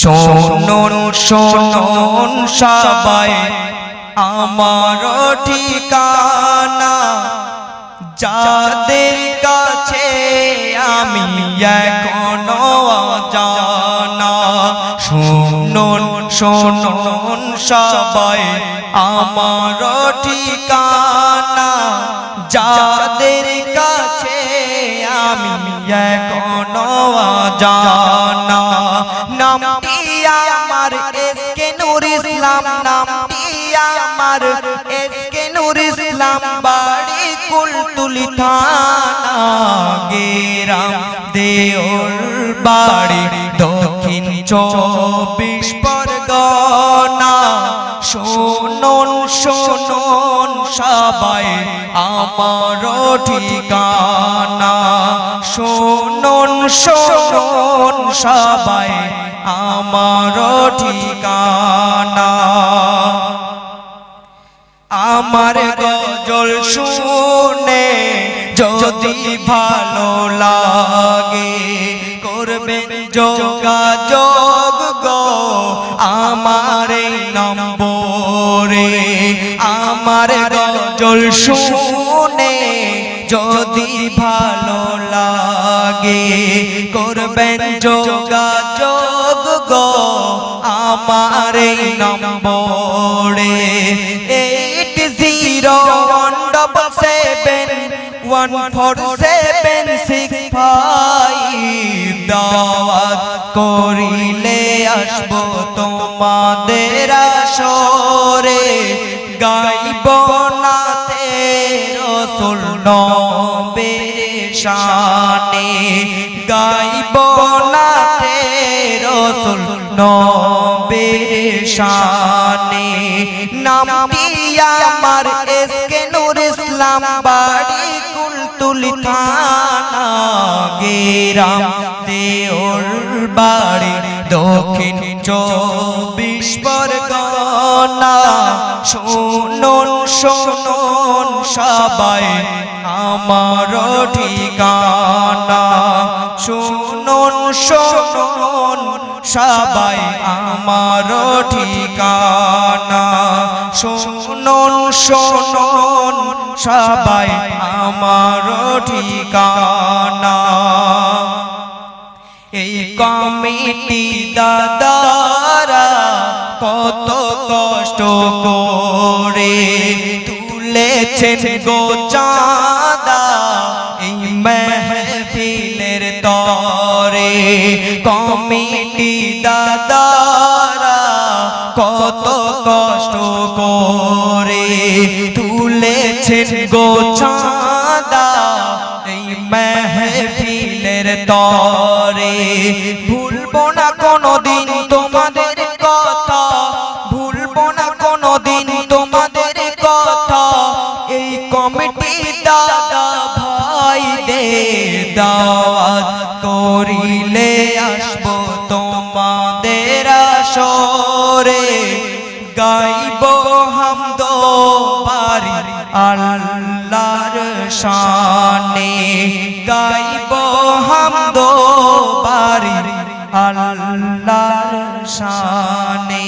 শোনুন শোনুন সবাই, আমার ঠিকানা যাদের কাছে আমি এখনও জানা শুনুন শুনুন সবাই, আমার ঠিকানা যাদের কাছে আমি এখনও জানা নামটি আমার এসকে নূর ইসলাম, নামটি আমার এসকে নূর ইসলাম, বাড়ি কুলতুলি থানা, গেরাম দেওর বাড়ি, দক্ষিণ চব্বিশ পরগনা। শুনুন শুনুন সবাই আমার ঠিকানা। শুনুন শুনুন সবাই আমার ঠিকানা। আমার গজল শুনে যদি ভালো লাগে, করবেন যোগাযোগ গো আমার নম্বরে। আমার গজল শুনে যদি ভালো লাগে, করবেন যোগাযোগ গো আমার এই নম্বরে। Eight zero one double seven one four seven six five দাওয়াত করিলে আসব তোমাদের আসরে। নাতে রসুল নবের শানে গাইব নাতে রসুল নবের শানে নামটি আমার এসকে নূর ইসলাম বাড়ি কুলতুলি থানা গেরাম। দেওর বাড়ি দক্ষিণ চব্বিশ পরগনা শুনুন শুনুন সবাই আমার ঠিকানা। শুনুন শুনুন সবাই আমার ঠিকানা। শুনুন শুনুন সবাই আমার ঠিকানা। এই কমিটি দাদারা কত কষ্ট করে তুলেছেন গো চাঁদা এই মেহফিলের তরে। কমিটি দাদারা কত কষ্ট করে তুলেছেন গো চাঁদা এই মেহফিলের তরে। ভুলবো না কোনোদিন তোমাদের তোমাদের কথা, এই কমিটি দাদা ভাইদের দাওয়াত করিলে আসব তোমাদের আসরে। গাইব হামদ পারি আল্লাহর শানে। গাইব হামদ পারি আল্লাহর শানে।